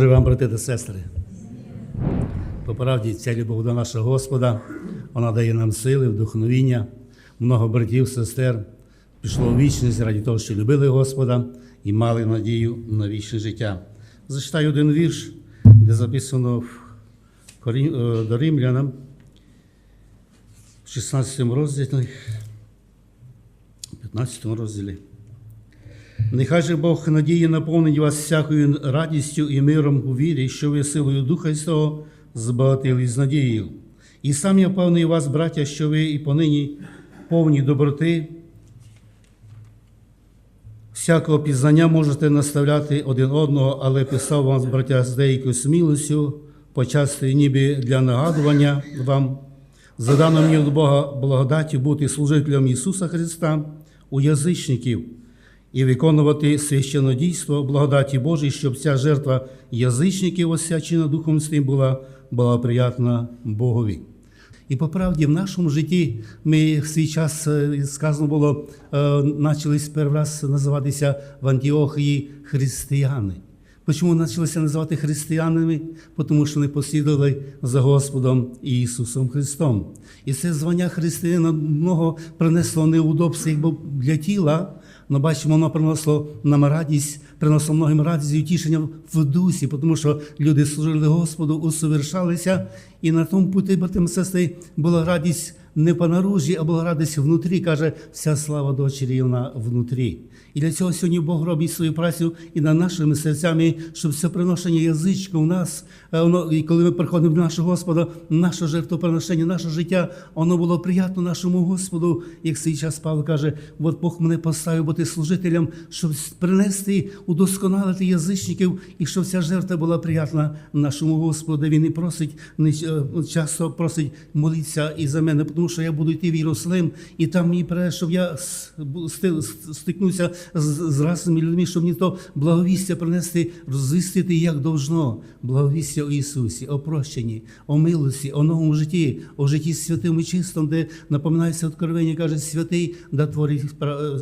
Боже вам, брати та сестри. По правді, ця любов до нашого Господа, вона дає нам сили, вдохновіння. Много братів, сестер пішло у вічність раді того, що любили Господа і мали надію на вічне життя. Зачитаю один вірш, де записано е, до Римлянам, в 16 розділі, 15 розділі. Нехай же Бог надії наповнить вас всякою радістю і миром у вірі, що ви силою Духа Святого збагатили з надією. І сам я певний вас, браття, що ви і понині повні доброти, всякого пізнання можете наставляти один одного, але писав вам, браття, з деякою смілостю, почасти ніби для нагадування вам, задано мені від Бога благодаті бути служителем Ісуса Христа у язичників і виконувати священнодійство благодаті Божій, щоб ця жертва язичників, освячена Духом Святим, була, була приятна Богові. І по правді в нашому житті ми в свій час е, сказано було, е, перший раз називатися в Антіохії християни. Чому почалися називати християнами? Тому що вони послідували за Господом Ісусом Христом. І це звання християнина много принесло неудобств якби для тіла, але бачимо, воно приносило нам радість, приносило многим радість і утішення в дусі, тому що люди служили Господу, усовершалися, і на тому путі, брати сестри, була радість не по наружі, а була радість внутрі, каже, вся слава дочері вона внутрі. І для цього сьогодні Бог робить свою працю і над нашими серцями, щоб все приношення язичка у нас, е, воно, і коли ми приходимо до нашого Господа, наше жертвоприношення, наше життя, воно було приємно нашому Господу, як цей час Павло каже, от Бог мене поставив бути служителем, щоб принести, удосконалити язичників, і щоб ця жертва була приємна нашому Господу, він і просить, не е, часто просить молитися і за мене, тому що я буду йти в Єрусалим, і там мені треба, щоб я стикнувся з, з разними людьми, щоб мені то благовістя принести, розвістити, як должно. Благовістя о Ісусі, о прощенні, о милості, о новому житті, о житті святим і чистому, де напоминається откровення, каже, святий да творить,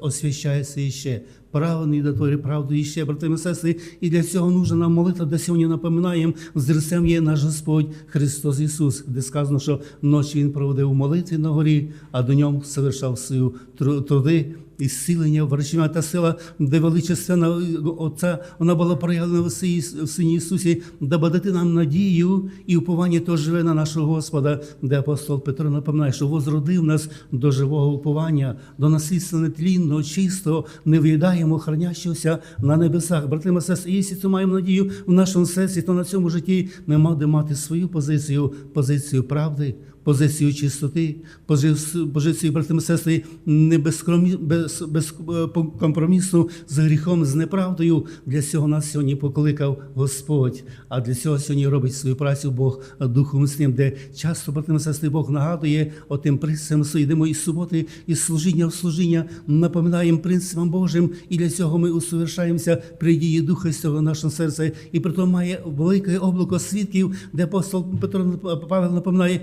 освящається іще. Праведний да творить правду і ще, брати і сестри, і для цього нужна нам молитва, де сьогодні напоминаємо, зерцем є наш Господь Христос Ісус, де сказано, що ночі Він проводив у молитві на горі, а до ньому совершав свою труди і зцілення, врачення та сила, де величественна Отця, вона була проявлена в Сині- Ісусі, даби дати нам надію і уповання то живе на нашого Господа, де апостол Петро напоминає, що возродив нас до живого уповання, до насильства нетлінного, чистого, невиїдаємо, хранящогося на небесах. Брати і сестри, якщо маємо надію в нашому серці, то на цьому житті ми маємо мати свою позицію, позицію правди, позицію чистоти, позицію, позицію брати сестри, не безкромі, без, без е, з гріхом, з неправдою. Для цього нас сьогодні покликав Господь. А для цього сьогодні робить свою працю Бог Духом Святим, де часто, брати сестри, Бог нагадує отим принципам, що йдемо із суботи, із служіння в служіння, напоминаємо принципам Божим, і для цього ми усовершаємося при дії Духа Святого в нашому серці. І при тому має велике облако свідків, де апостол Петро Павел напоминає,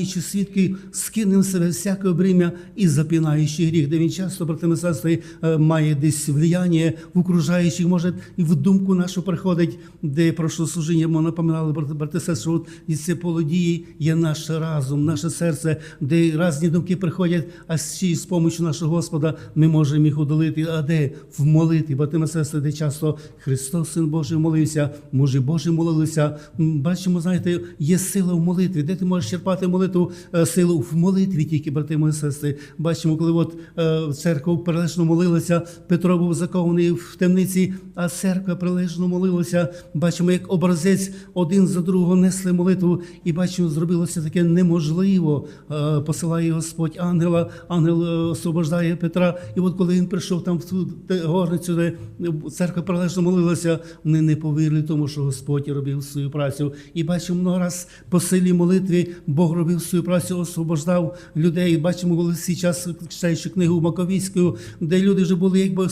маючи свідки, скинемо себе всяке обрім'я і запінаючи гріх, де він часто, брати і сестри, е, має десь влияння в окружаючих, може і в думку нашу приходить, де прошло служіння, ми напоминали, брати, сестри, і це полодії є наш разум, наше серце, де різні думки приходять, а ще з допомогою нашого Господа ми можемо їх удалити. А де в молитві, брати сестри, де часто Христос, Син Божий, молився, мужі Божі молилися. Бачимо, знаєте, є сила в молитві. Де ти можеш черпати молитву, е, силу в молитві тільки, брати і сестри. Бачимо, коли от е, церква прилежно молилася, Петро був закований в темниці, а церква прилежно молилася. Бачимо, як образець один за другого несли молитву, і бачимо, зробилося таке неможливо. Е, Посилає Господь ангела, ангел освобождає Петра. І от коли він прийшов там в ту горницю, де церква прилежно молилася, вони не повірили тому, що Господь робив свою працю. І бачимо много раз по силі молитви Бог робив свою працю, освобождав людей. Бачимо, всі час читаючи книгу Маковійську, де люди вже були якби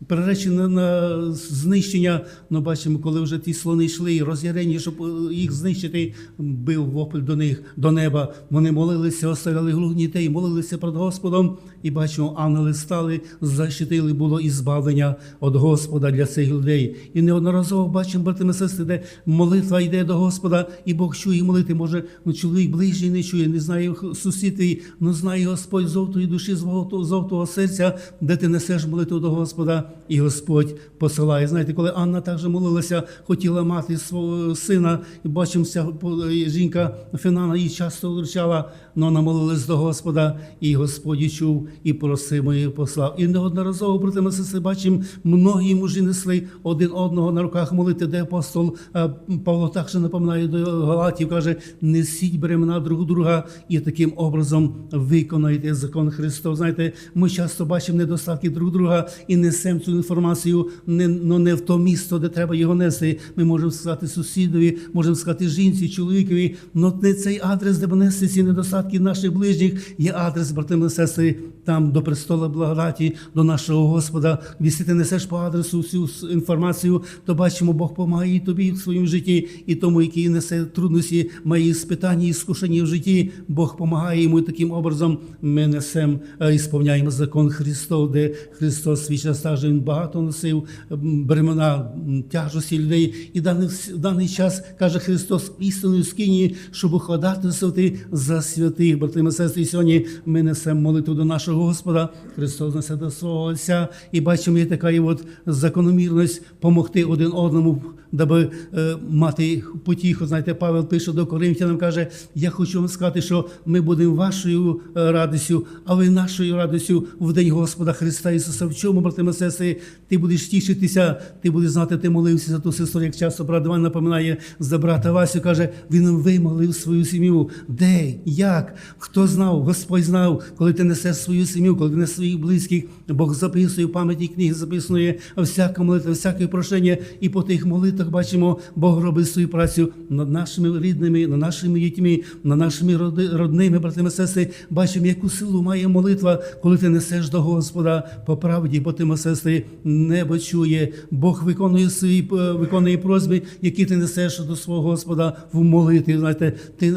с- на, знищення, ну бачимо, коли вже ті слони йшли, роз'ярені, щоб е, їх знищити, бив вопль до них до неба. Вони молилися, оставляли глугнітей, молилися перед Господом, і бачимо, ангели стали, защитили було і збавлення від Господа для цих людей. І неодноразово бачимо, брати і сестри, де молитва йде до Господа, і Бог чує молити. Може, ну чоловік ближній не чує, не знає сусід твій, ну знає Господь зовтої душі, золотого, золотого серця, де ти несеш молитву до Господа, і Господь посилає. Знаєте, коли Анна також молилася, хотіла мати свого сина, і бачимо, ця по- жінка Фінана її часто вручала, але вона молилась до Господа, і Господь чув і просив і послав. І неодноразово проти ми сестри бачимо, многі мужі несли один одного на руках молити, де апостол е, Павло також напоминає до Галатів, каже: несіть бремена друг друга і таким образом виконайте закон Христов. Знаєте, ми часто бачимо недостатки друг друга і несемо цю інформацію не, ну, не в то місто, де треба його нести. Ми можемо сказати сусідові, можемо сказати жінці, чоловікові, але не цей адрес, де нести ці недостатки наших ближніх, є адрес, брати і сестри, там до престола благодаті, до нашого Господа. Якщо ти несеш по адресу всю інформацію, то бачимо, Бог допомагає і тобі в своєму житті, і тому, який несе трудності, має спитання і скушення в житті, Бог допомагає йому і таким образом. Ми несемо е, і сповняємо закон Христов, де Христос свій час також він багато носив бремена м, тяжості людей. І в даний час каже Христос істиною скині, щоб ходатайствувати за святих, Братими сестри. Сьогодні ми несемо молитву до нашого Господа. Христос несе до свого Отця. І бачимо, є така і от закономірність помогти один одному, даби е, мати потіху. Знаєте, Павел пише до Коринфянам, каже: Я хочу вам сказати, що ми будемо вашою е, радістю, а ви нашою радістю в день Господа Христа Ісуса. В чому, брати сестри, ти будеш тішитися, ти будеш знати, ти молився за ту сестру, як часто брат Іван напоминає за брата Васю, каже, він вимолив свою сім'ю. Де, як, хто знав, Господь знав, коли ти несеш свою сім'ю, коли ти несеш своїх близьких, Бог записує в пам'яті книги, записує всяка молитва, всяке прошення. І по тих молитвах бачимо, Бог робить свою працю над нашими рідними, над нашими дітьми, над нашими родними братами сестри. Бачимо, яку силу має молитва, коли ти несеш до Господа по правді, братими і сестри, небо чує. Бог виконує свої е, виконує просьби, які ти несеш до свого Господа в молитві. Знаєте, ти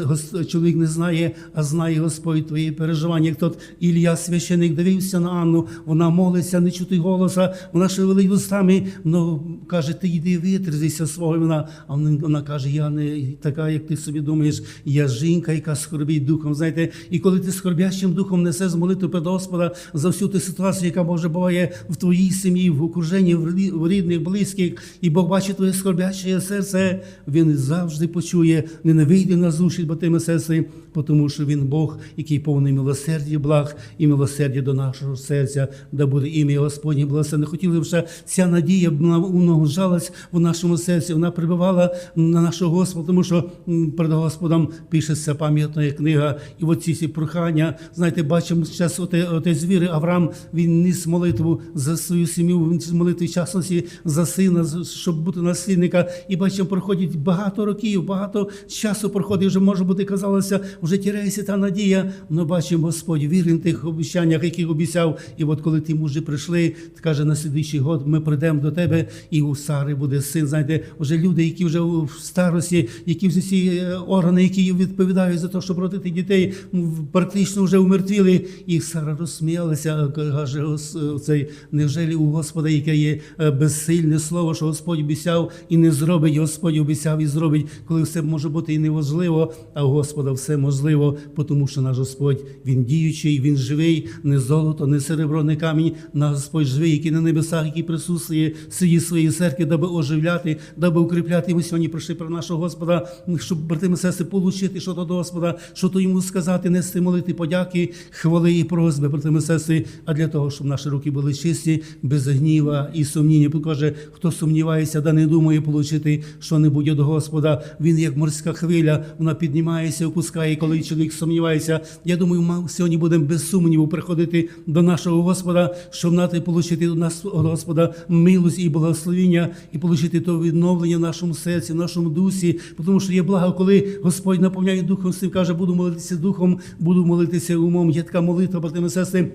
чоловік не знає, а знає Господь твої переживання. Як тот Ілля священик дивився на Анну, вона молиться, не чути голоса, вона шевелить устами, ну каже, ти йди витрізися свого вона. А вона, каже, я не така, як ти собі думаєш, я жінка, яка скорбить духом. Знаєте, і коли ти скорбящим духом несе з молитви перед Господа за всю ту ситуацію, яка може буває в твоїй сім'ї, в окруженні, в рідних, близьких, і Бог бачить твоє скорбяще серце, він завжди почує, не не вийде на зустріч, братими сестри, тому що він Бог, який повний милосердя, благ і милосердя до нашого серця, да буде ім'я Господнє благословене. Хотіли б ще ця надія вона умножалась в нашому серці, вона прибувала на нашого Господа, тому що перед Господом пишеться пам'ятна книга, і оці всі прохання, знаєте, бачимо зараз оте, отець віри Авраам, він ніс молитву за свою сім'ю, він ніс молитву частності за сина, щоб бути наслідника. І бачимо, проходить багато років, багато часу проходить, вже може бути, казалося, вже тіряється та надія. але бачимо, Господь вірен тих обіцяннях, яких обіцяв. І от коли ті мужі прийшли, каже, на слідуючий год ми прийдемо до тебе, і у Сари буде син. Знаєте, вже люди, які вже в старості, які ці е, органи, які відповідають за те, щоб родити дітей, практично вже умертвіли. І Сара розсміялася, каже, цей невжелі у Господа, яке є е, безсильне слово, що Господь обіцяв і не зробить, Господь обіцяв і зробить, коли все може бути і неможливо, а у Господа все можливо, тому що наш Господь він діючий, він живий, не золото, не серебро, не камінь. Наш Господь живий, який на небесах, який присутствує в сиді своєї церкви, даби оживляти, даби укріпляти. І Ми сьогодні прийшли про нашого Господа, щоб брати і сестри, получити що до Господа, що то йому сказати, нести молити подяки, хвали і просьби, брати і сестри, а для того, щоб наші руки були чисті, без гніва і сумніння. Каже, хто сумнівається, да не думає получити що-небудь від Господа. Він як морська хвиля, вона піднімається, опускає, коли чоловік сумнівається. Я думаю, ми сьогодні будемо без сумніву приходити до нашого Господа, щоб нати получити у нас Господа милость і благословіння, і получити то відновлення в нашому серці, в нашому дусі. Тому що є благо, коли Господь наповняє духом, Святим, каже, буду молитися духом, буду молитися умом. Є така молитва, брати і сестри.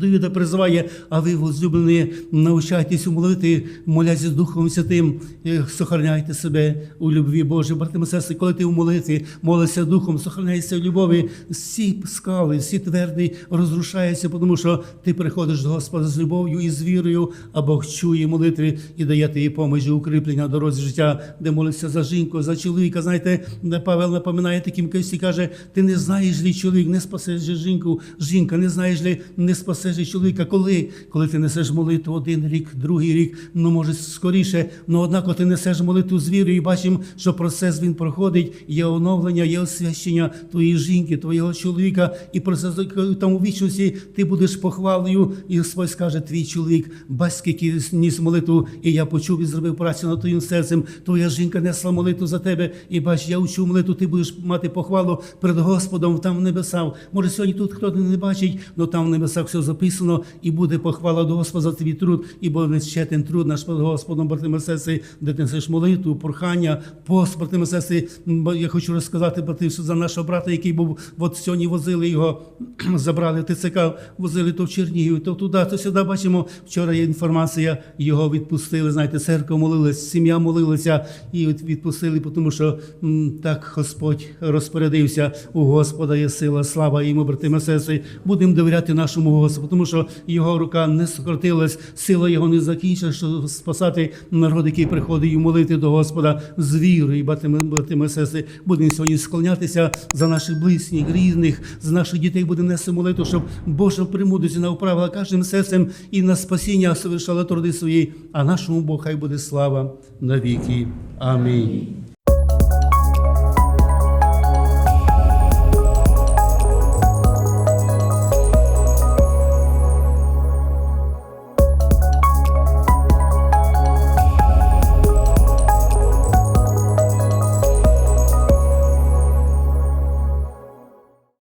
Давида призиває, а ви, возлюблені, навчайтесь у молитві, моляться Духом Святим, сохраняйте себе у любві Божій. Брати сестри, коли ти у молитві молишся Духом, сохраняйся у любові, всі скали, всі тверді розрушаються, тому що ти приходиш до Господа з любов'ю і з вірою, а Бог чує молитви і дає тобі помочі, укріплення на дорозі життя, де молишся за жінку, за чоловіка. Знаєте, Павел напоминає таким кисті, каже: ти не знаєш ли чоловік, не спасеш жінку, жінка, не знаєш ли, не спасеш же чоловіка. Коли? Коли ти несеш молитву один рік, другий рік, ну може скоріше, ну однако ти несеш молитву з вірою і бачимо, що процес він проходить, є оновлення, є освящення твоєї жінки, твого чоловіка, і процес там у вічності ти будеш похвалою, і Господь скаже, твій чоловік, бач, скільки ніс молитву, і я почув і зробив працю над твоїм серцем. Твоя жінка несла молитву за тебе, і бач, я учу молитву, ти будеш мати похвалу перед Господом там в небесах. Може, сьогодні тут хто не бачить, але там в небесах все записано, і буде похвала до Господа за твій труд, і буде нещетен труд наш перед Господом, братими сестри, де ти несеш молитву, прохання, пост, братими сестри. Бо Я хочу розказати, брати, за нашого брата, який був, от сьогодні возили його, забрали ТЦК, возили то в Чернігів, то туди, то сюди. Бачимо, вчора є інформація, його відпустили. Знаєте, церква молилась, сім'я молилася і відпустили, тому що так Господь розпорядився. У Господа є сила, слава йому, брати і сестри. Будемо довіряти нашому Господу, тому що його рука не скоротилась, сила його не закінчила, щоб спасати народ, який приходить і молити до Господа з вірою, брати і сестри. Будемо сьогодні склонятися за наших близьких, рідних, за наших дітей будемо нести молитву, щоб Божа премудрість направила кожним серцем і на спасіння совершала труди свої, а нашому Богу хай буде слава навіки. Амінь.